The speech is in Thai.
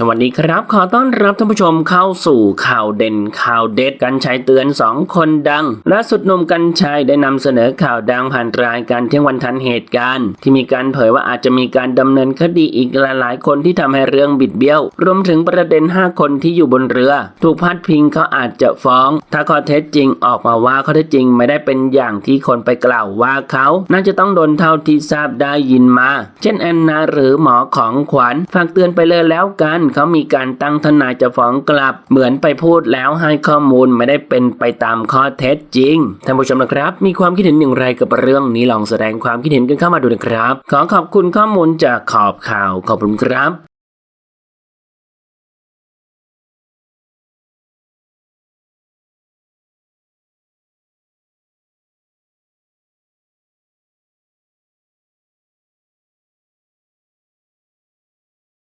สวัสดีครับ ขอต้อนรับท่านผู้ชมเข้าสู่ข่าวเด่นข่าวเด็ดกันชัยเตือนสองคนดังล่าสุดนุ่มกันชัยได้นำเสนอข่าวดังผ่านรายการเที่ยงวันทันเหตุการณ์ ที่มีการเผยว่าอาจจะมีการดำเนินคดีอีกหลายๆ คนที่ทำให้เรื่องบิดเบี้ยว รวมถึงประเด็น 5 คนที่อยู่บนเรือ ถูกพัดพิงเขาอาจจะฟ้อง ถ้าข้อเท็จจริงออกมาว่าข้อเท็จจริงไม่ได้เป็นอย่างที่คนไปกล่าวว่าเขาน่าจะต้องโดนเท่าที่ทราบได้ยินมา เช่นแอนนาหรือหมอของขวัญฝากเตือนไปเลยแล้วกันเขามีการตั้งทนายจะฟ้องกลับ เหมือนไปพูดแล้วให้ข้อมูลไม่ได้เป็นไปตามข้อเท็จจริงท่านผู้ชมนะครับ มีความคิดเห็นอย่างไรกับเรื่องนี้ลองแสดงความคิดเห็นกันเข้ามาดูนะครับ ขอขอบคุณข้อมูลจากขอบข่าวขอบคุณครับ